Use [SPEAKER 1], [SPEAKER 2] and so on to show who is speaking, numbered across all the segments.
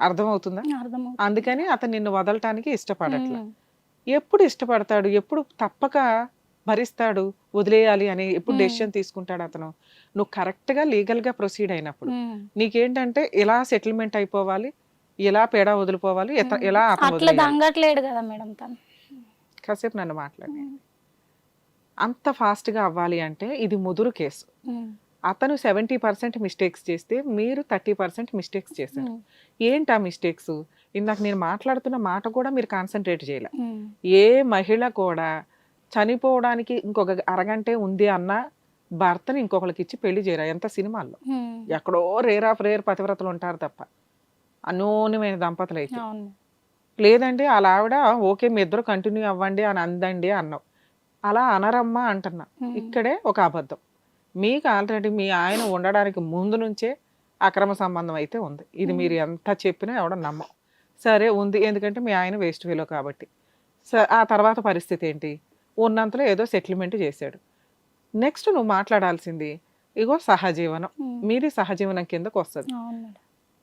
[SPEAKER 1] అర్థమవుతుందా? అందుకని అతను నిన్ను వదలటానికి ఇష్టపడట్లా. ఎప్పుడు ఇష్టపడతాడు? ఎప్పుడు తప్పక భరిస్తాడు? వదిలేయాలి అని ఎప్పుడు. డెసిషన్ తీసుకుంటాడు అతను? నువ్వు కరెక్ట్గా లీగల్గా ప్రొసీడ్ అయినప్పుడు. నీకేంటంటే ఎలా సెటిల్మెంట్ అయిపోవాలి? ఎలా పేడ వదిలిపోవాలి ఎలా అతను
[SPEAKER 2] అట్లా
[SPEAKER 1] వదిలేయాలి?
[SPEAKER 2] దంగట్లేడు కదా మేడం తను.
[SPEAKER 1] కాసేపు నన్ను మాట్లాడి. అంత fast గా అవ్వాలి అంటే ఇది ముదురు కేసు. అతను సెవెంటీ పర్సెంట్ మిస్టేక్స్ చేస్తే మీరు థర్టీ పర్సెంట్ మిస్టేక్స్ చేశారు. ఏంటి ఆ మిస్టేక్స్? ఇందాక నేను మాట్లాడుతున్న మాట కూడా మీరు కాన్సన్ట్రేట్ చేయలే. ఏ మహిళ కూడా చనిపోవడానికి ఇంకొక అరగంటే ఉంది అన్న భర్తని ఇంకొకరికి ఇచ్చి పెళ్ళి చేయరా? ఎంత సినిమాల్లో. ఎక్కడో రేర్ ఆఫ్ రేర్ పతివ్రతలు ఉంటారు తప్ప. అనూన్యమైన దంపతులు అయితే. లేదండి అలా ఆవిడ ఓకే మీ ఇద్దరు కంటిన్యూ అవ్వండి అని అందండి అన్నావు. అలా అనరమ్మా అంటున్నా. ఇక్కడే ఒక అబద్ధం. మీకు ఆల్రెడీ మీ ఆయన ఉండడానికి ముందు నుంచే అక్రమ సంబంధం అయితే ఉంది. ఇది మీరు ఎంత చెప్పినా ఎవడ నమ్మం. సరే ఉంది. ఎందుకంటే మీ ఆయన వేస్ట్ వేలో కాబట్టి. స ఆ తర్వాత పరిస్థితి ఏంటి? ఉన్నంతలో ఏదో సెటిల్మెంట్ చేశాడు. నెక్స్ట్ నువ్వు మాట్లాడాల్సింది ఇగో సహజీవనం. మీది సహజీవనం కిందకు వస్తుంది.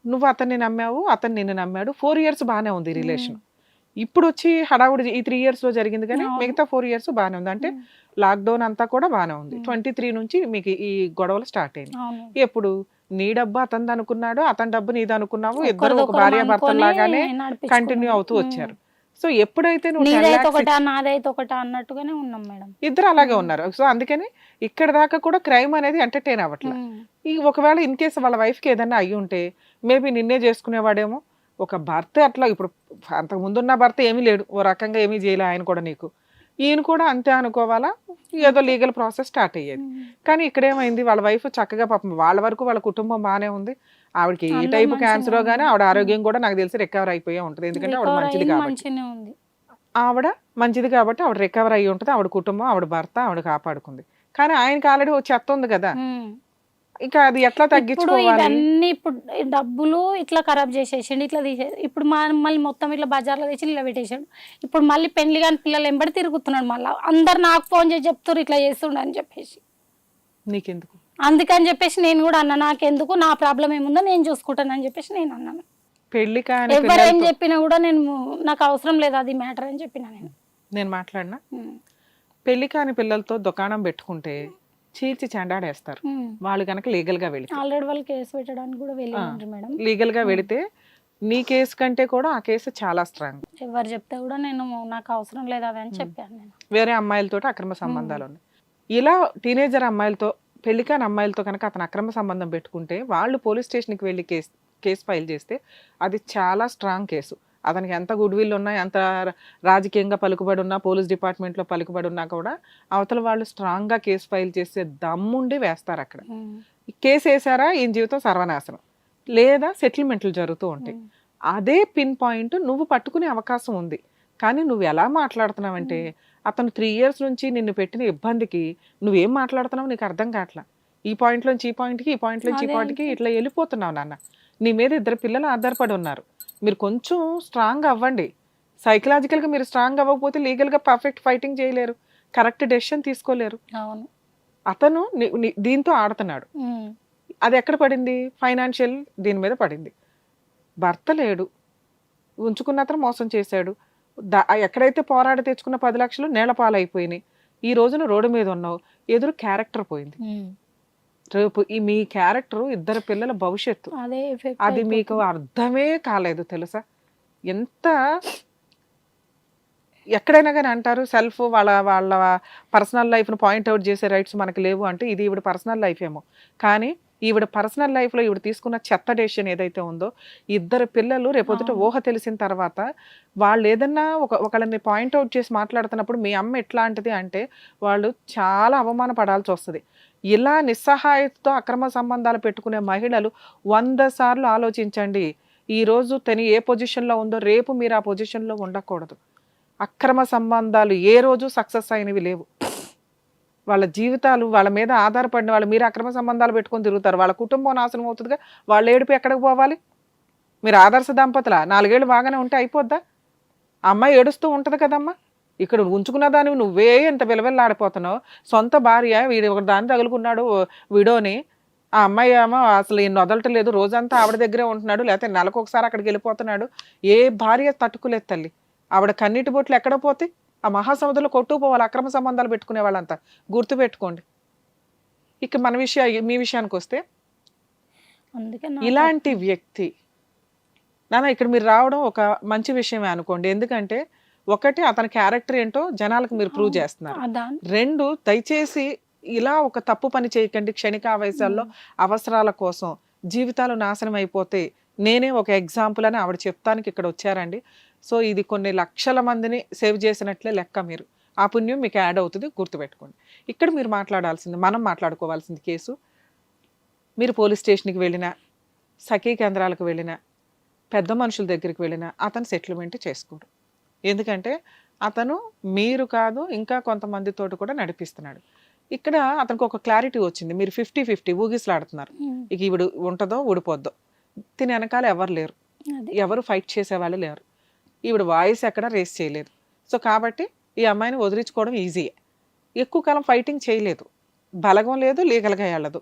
[SPEAKER 1] నువ్వు అతన్ని నమ్మావు అతను నిన్ను నమ్మాడు. ఫోర్ ఇయర్స్ బాగానే ఉంది రిలేషన్ ఇప్పుడు వచ్చి హడావుడి ఈ త్రీ ఇయర్స్లో జరిగింది కానీ. మిగతా ఫోర్ ఇయర్స్ బాగానే ఉంది అంటే. లాక్డౌన్ అంతా కూడా బాగానే ఉంది. ట్వంటీ త్రీ నుంచి మీకు ఈ గొడవలు స్టార్ట్ అయింది ఎప్పుడు నీ డబ్బు అతనిది అనుకున్నాడు అతని డబ్బు నీది అనుకున్నావు ఇద్దరు ఒక భార్య
[SPEAKER 2] అనుకొని
[SPEAKER 1] లాగానే. కంటిన్యూ అవుతూ. వచ్చారు సో ఎప్పుడైతే నువ్వు 10
[SPEAKER 2] నీదైతే
[SPEAKER 1] lakhs
[SPEAKER 2] ఒకటా నాదైతే ఒకటా అన్నట్టుగానే ఉన్నాం మేడం
[SPEAKER 1] ఇద్దరు అలాగే ఉన్నారు సో అందుకని ఇక్కడ దాకా కూడా క్రైమ్ అనేది ఎంటర్టైన్ అవ్వట్లేదు. ఈ ఒకవేళ ఇన్ కేసు వాళ్ళ వైఫ్కి ఏదైనా అయ్యి ఉంటే మేబీ నిన్నే చేసుకునేవాడేమో ఒక భర్త అట్లా ఇప్పుడు అంతకు ముందున్న భర్త ఏమీ లేడు. ఓ రకంగా ఏమీ చేయలే ఆయన కూడా నీకు. ఈయన కూడా అంతే అనుకోవాలా? ఏదో లీగల్ ప్రాసెస్ స్టార్ట్ అయ్యేది. కానీ ఇక్కడ ఏమైంది వాళ్ళ వైఫ్ చక్కగా పాపం వాళ్ళ వరకు వాళ్ళ కుటుంబం బాగానే ఉంది. ఆవిడకి ఏ టైప్ క్యాన్సర్ కానీ
[SPEAKER 2] ఉన్నారు.
[SPEAKER 1] ఆవిడ ఆరోగ్యం కూడా నాకు తెలిసి రికవర్ అయిపోయే ఉంటుంది. ఎందుకంటే ఆవిడ మంచిది కాబట్టి. ఆవిడ మంచిది కాబట్టి ఆవిడ రికవర్ అయ్యి ఉంటుంది. ఆవిడ కుటుంబం ఆవిడ భర్త ఆవిడ కాపాడుకుంది. కానీ ఆయనకి ఆల్రెడీ చెత్త ఉంది కదా. ఇంకా అది ఎట్లా తగ్గించుకోవాలి?
[SPEAKER 2] ఇవన్నీ ఇప్పుడు డబ్బులు ఇట్లా ఖరాబ్ చేసేసిండు ఇట్లా తీసే ఇప్పుడు మళ్ళీ మొత్తం ఇట్లా బజార్లో తెచ్చి ఇలా పెట్టేసాడు. ఇప్పుడు మళ్ళీ పెళ్ళి కాని పిల్లలు ఎంబడి తిరుగుతున్నాడు మళ్ళీ. అందరు నాకు ఫోన్ చేసి చెప్తారు ఇట్లా చేస్తుండ అని చెప్పేసి.
[SPEAKER 1] నీకెందుకు?
[SPEAKER 2] అందుకని చెప్పేసి నేను కూడా అన్న నాకెందుకు నా ప్రాబ్లం ఏముందో నేను చూసుకుంటానని చెప్పేసి నేను అన్నాను.
[SPEAKER 1] పెళ్ళి కాని
[SPEAKER 2] ఎవరేం చెప్పినా కూడా నేను నాకు అవసరం లేదు అది మ్యాటర్ అని చెప్పిన నేను.
[SPEAKER 1] నేను మాట్లాడినా. పెళ్ళి కాని పిల్లలతో దుకాణం పెట్టుకుంటే చీల్చి చెండాడేస్తారు. వాళ్ళు కనుక లీగల్గా వెళితే.
[SPEAKER 2] ఆల్రెడీ వాళ్ళు కేసు పెట్టడానికి కూడా
[SPEAKER 1] ఆ.
[SPEAKER 2] వెళ్ళిండ్రు మేడం.
[SPEAKER 1] లీగల్గా వెళితే నీ కేసు కంటే కూడా ఆ కేసు చాలా స్ట్రాంగ్.
[SPEAKER 2] ఎవరు చెప్తే కూడా నేను నాకు అవసరం లేదు అది అని చెప్పాను నేను.
[SPEAKER 1] వేరే అమ్మాయిలతో అక్రమ సంబంధాలు ఉన్నాయి. ఇలా టీనేజర్ అమ్మాయిలతో పెళ్ళి కాని అమ్మాయిలతో కనుక అతను అక్రమ సంబంధం పెట్టుకుంటే వాళ్ళు పోలీస్ స్టేషన్కి వెళ్ళి కేసు కేసు ఫైల్ చేస్తే అది చాలా స్ట్రాంగ్ కేసు. అతనికి ఎంత గుడ్ విల్ ఉన్నా ఎంత రాజకీయంగా పలుకుబడి ఉన్నా పోలీస్ డిపార్ట్మెంట్లో పలుకుబడి ఉన్నా కూడా అవతల వాళ్ళు స్ట్రాంగ్గా కేసు ఫైల్ చేసే దమ్ముండి వేస్తారు అక్కడ. కేసు వేసారా ఈయన జీవితం సర్వనాశనం. లేదా సెటిల్మెంట్లు జరుగుతూ ఉంటాయి. అదే పిన్ పాయింట్ నువ్వు పట్టుకునే అవకాశం ఉంది. కానీ నువ్వు ఎలా మాట్లాడుతున్నావంటే అతను త్రీ ఇయర్స్ నుంచి నిన్ను పెట్టిన ఇబ్బందికి నువ్వేం మాట్లాడుతున్నావు నీకు అర్థం కావట్లా. ఈ పాయింట్ నుంచి ఈ పాయింట్కి ఈ పాయింట్ నుంచి ఈ పాయింట్కి ఇట్లా వెళ్ళిపోతున్నావు నాన్న. నీ మీద ఇద్దరు పిల్లలు ఆధారపడి ఉన్నారు. మీరు కొంచెం స్ట్రాంగ్ అవ్వండి. సైకలాజికల్గా మీరు స్ట్రాంగ్ అవ్వకపోతే లీగల్గా పర్ఫెక్ట్ ఫైటింగ్ చేయలేరు. కరెక్ట్ డెసిషన్ తీసుకోలేరు.
[SPEAKER 2] అవును.
[SPEAKER 1] అతను దీంతో ఆడుతున్నాడు. అది ఎక్కడ పడింది? ఫైనాన్షియల్ దీని మీద పడింది. భర్త లేడు. ఉంచుకున్న అతను మోసం చేశాడు. దా- ఎక్కడైతే పోరాడి తెచ్చుకున్న పది లక్షలు నేల పాలైపోయినాయి ఈ రోజున రోడ్డు మీద ఉన్నావు. ఎదురు క్యారెక్టర్ పోయింది. రేపు ఈ మీ క్యారెక్టర్ ఇద్దరు పిల్లల భవిష్యత్తు.
[SPEAKER 2] అదే
[SPEAKER 1] మీకు అర్థమే కాలేదు తెలుసా? ఎంత ఎక్కడైనా కానీ అంటారు సెల్ఫ్ వాళ్ళ వాళ్ళ పర్సనల్ లైఫ్ను పాయింట్అవుట్ చేసే రైట్స్ మనకి లేవు అంటే ఇది ఈవిడ పర్సనల్ లైఫ్ ఏమో. కానీ ఈవిడ పర్సనల్ లైఫ్లో ఈవిడ తీసుకున్న చెత్త డెసిషన్ ఏదైతే ఉందో ఇద్దరు పిల్లలు రేపొద్దుట. ఊహ తెలిసిన తర్వాత వాళ్ళు ఏదన్నా ఒక ఒకళ్ళని పాయింట్అవుట్ చేసి మాట్లాడుతున్నప్పుడు మీ అమ్మ ఎట్లాంటిది అంటే వాళ్ళు చాలా అవమానపడాల్సి వస్తుంది. ఇలా నిస్సహాయతతో అక్రమ సంబంధాలు పెట్టుకునే మహిళలు వంద సార్లు ఆలోచించండి. ఈరోజు తను ఏ పొజిషన్లో ఉందో రేపు మీరు ఆ పొజిషన్లో ఉండకూడదు. అక్రమ సంబంధాలు ఏ రోజు సక్సెస్ అయినవి లేవు. వాళ్ళ జీవితాలు వాళ్ళ మీద ఆధారపడిన వాళ్ళు మీరు అక్రమ సంబంధాలు పెట్టుకొని తిరుగుతారు. వాళ్ళ కుటుంబం నాశనం అవుతుందిగా. వాళ్ళు ఏడుపు ఎక్కడికి పోవాలి? మీరు ఆదర్శ దంపతుల? నాలుగేళ్ళు బాగానే ఉంటే అయిపోద్దా? అమ్మాయి ఏడుస్తూ ఉంటుంది కదమ్మా. ఇక్కడ ఉంచుకున్న దానివి నువ్వే ఎంత విలవిల్లాడిపోతున్నావు. సొంత భార్య వీడు ఒక దాన్ని తగులుకున్నాడు విడోని. ఆ అమ్మాయి ఏమో అసలు ఈయన వదలటలేదు రోజంతా ఆవిడ దగ్గరే ఉంటున్నాడు. లేకపోతే నెలకు ఒకసారి అక్కడికి వెళ్ళిపోతున్నాడు. ఏ భార్య తట్టుకోలేదు తల్లి. ఆవిడ కన్నీటి బొట్లు ఎక్కడ పోతే ఆ మహాసముద్రంలో కొట్టుకుపోవాలి అక్రమ సంబంధాలు పెట్టుకునే వాళ్ళంతా. గుర్తు పెట్టుకోండి ఇక మన విషయ మీ విషయానికి వస్తే ఇలాంటి వ్యక్తి నాన్న ఇక్కడ మీరు రావడం ఒక మంచి విషయమే అనుకోండి. ఎందుకంటే ఒకటి అతని క్యారెక్టర్ ఏంటో జనాలకు మీరు ప్రూవ్ చేస్తున్నారు. రెండు దయచేసి ఇలా ఒక తప్పు పని చేయకండి. క్షణిక ఆవేశాల్లో అవసరాల కోసం జీవితాలు నాశనం అయిపోతే నేనే ఒక ఎగ్జాంపుల్ అని ఆవిడ చెప్తానికి ఇక్కడ వచ్చారండి. సో ఇది కొన్ని లక్షల మందిని సేవ్ చేసినట్లే లెక్క మీరు. ఆ పుణ్యం మీకు యాడ్ అవుతుంది గుర్తుపెట్టుకోండి. ఇక్కడ మీరు మాట్లాడాల్సింది మనం మాట్లాడుకోవాల్సింది కేసు. మీరు పోలీస్ స్టేషన్కి వెళ్ళినా సఖీ కేంద్రాలకు వెళ్ళినా పెద్ద మనుషుల దగ్గరికి వెళ్ళినా అతను సెటిల్మెంట్ చేసుకోడు. ఎందుకంటే అతను మీరు కాదు ఇంకా కొంతమందితోటి కూడా నడిపిస్తున్నాడు. ఇక్కడ అతనికి ఒక క్లారిటీ వచ్చింది. మీరు ఫిఫ్టీ ఫిఫ్టీ ఊగిసలాడుతున్నారు. ఇక ఈవిడ ఉంటుందో ఊడిపోద్దో. తిని వెనకాల ఎవరు లేరు. ఎవరు ఫైట్ చేసేవాళ్ళు లేరు. ఈవిడ వాయిస్ ఎక్కడ రేస్ చేయలేదు. సో కాబట్టి ఈ అమ్మాయిని వదిలించుకోవడం ఈజీయే ఎక్కువ కాలం ఫైటింగ్ చేయలేదు. బలగం లేదు లీగల్గా వెళ్ళదు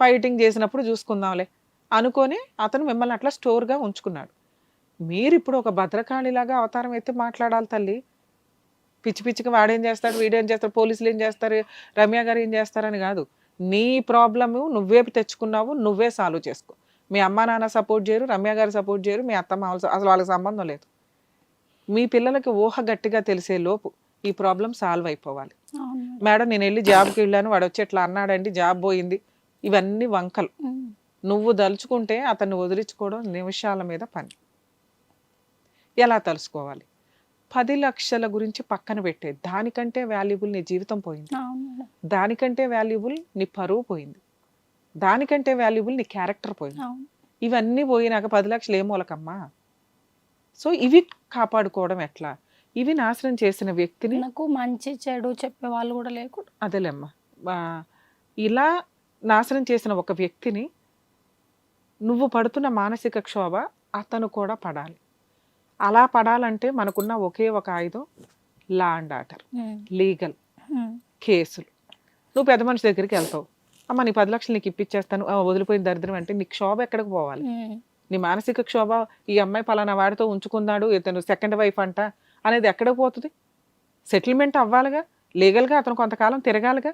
[SPEAKER 1] ఫైటింగ్ చేసినప్పుడు చూసుకుందాంలే. అనుకొని అతను మిమ్మల్ని అట్లా స్టోర్గా ఉంచుకున్నాడు. మీరు ఇప్పుడు ఒక భద్రకాళిలాగా అవతారం అయితే మాట్లాడాలి తల్లి. పిచ్చి పిచ్చిగా వాడేం చేస్తాడు వీడేం చేస్తాడు పోలీసులు ఏం చేస్తారు రమ్య గారు ఏం చేస్తారని కాదు. నీ ప్రాబ్లము నువ్వే తెచ్చుకున్నావు నువ్వే సాల్వ్ చేసుకో. మీ అమ్మ నాన్న సపోర్ట్ చేయరు రమ్య గారు సపోర్ట్ చేయరు మీ అత్తమ్మ అసలు వాళ్ళకి సంబంధం లేదు. మీ పిల్లలకి ఊహ గట్టిగా తెలిసే లోపు ఈ ప్రాబ్లం సాల్వ్ అయిపోవాలి.
[SPEAKER 2] మేడం.
[SPEAKER 1] నేను వెళ్ళి జాబ్కి వెళ్ళాను వాడు వచ్చి ఇట్లా అన్నాడండి జాబ్ పోయింది. ఇవన్నీ వంకలు. నువ్వు దలుచుకుంటే అతన్ని వదిలించుకోవడం నిమిషాల మీద పని. ఎలా తెలుసుకోవాలి? పది లక్షల గురించి పక్కన పెట్టే దానికంటే వాల్యుబుల్ నీ జీవితం పోయింది. దానికంటే వాల్యుబుల్ నీ పరువు పోయింది. దానికంటే వాల్యుబుల్ నీ క్యారెక్టర్ పోయింది. ఇవన్నీ పోయినాక పది లక్షలు ఏ మూలకమ్మా? సో ఇవి కాపాడుకోవడం ఎట్లా? ఇవి నాశనం చేసిన వ్యక్తిని
[SPEAKER 2] నాకు మంచి చెడు చెప్పే వాళ్ళు కూడా లేకుండా
[SPEAKER 1] అదేలేమ్మా. ఆ, ఇలా నాశనం చేసిన ఒక వ్యక్తిని నువ్వు పడుతున్న మానసిక క్షోభ అతను కూడా పడాలి. అలా పడాలంటే మనకున్న ఒకే ఒక ఆయుధం లా అండ్ ఆర్డర్. లీగల్ కేసులు. నువ్వు పెద్ద మనిషి దగ్గరికి వెళ్తావు. అమ్మ నీ పది లక్షలు నీకు ఇప్పించేస్తాను ఆ, వదిలిపోయిన దరిద్రం అంటే నీ క్షోభ ఎక్కడికి పోవాలి? నీ మానసిక క్షోభ ఈ అమ్మాయి పలానా వాడితో ఉంచుకున్నాడు ఇతను సెకండ్ వైఫ్ అంట అనేది ఎక్కడికి పోతుంది? సెటిల్మెంట్ అవ్వాలిగా? లీగల్గా అతను కొంతకాలం తిరగాలిగా?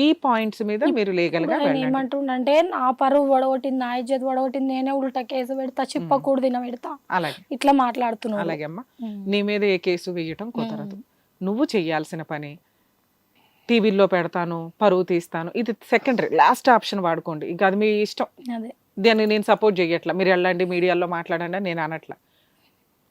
[SPEAKER 1] ఈ పాయింట్స్ మీద మీరు లీగల్గా
[SPEAKER 2] ఏమంటుండంటే నా పరువు వడగొట్టింది నా ఇజ్జత్ వడగొట్టింది నేనే ఉల్టా కేసు పెడతా చిప్పకూడు తిన పెడతా.
[SPEAKER 1] అలాగే.
[SPEAKER 2] ఇట్లా మాట్లాడుతున్నాడు.
[SPEAKER 1] అలాగే అమ్మా. నీ మీద ఏ కేసు వేయటం కుదరదు. నువ్వు చెయ్యాల్సిన పని టీవీల్లో పెడతాను పరువు తీస్తాను ఇది సెకండరీ లాస్ట్ ఆప్షన్ వాడుకోండి. ఇంకా అది మీ ఇష్టం.
[SPEAKER 2] అదే.
[SPEAKER 1] దాన్ని నేను సపోర్ట్ చేయట్లా మీరు వెళ్ళండి మీడియాలో మాట్లాడండి నేను అనట్లా.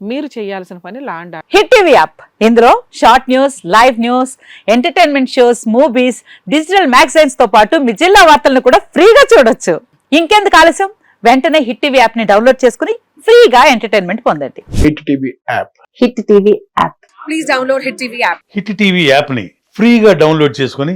[SPEAKER 1] మీరు చేయాల్సిన పని లాండ్
[SPEAKER 3] హిట్ టీవీ యాప్. ఇందులో short news live news entertainment shows movies digital మ్యాగజైన్స్తో పాటు మీ జిల్లా వార్తలను కూడా ఫ్రీగా చూడొచ్చు. ఇంకెందుకు ఆలస్యం? వెంటనే హిట్ టీవీ యాప్ని డౌన్లోడ్ చేసుకుని ఫ్రీగా ఎంటర్టైన్మెంట్ పొందండి.
[SPEAKER 4] Hit TV app.
[SPEAKER 3] Hit TV app.
[SPEAKER 5] Hit TV యాప్ని ఫ్రీగా డౌన్లోడ్ చేసుకొని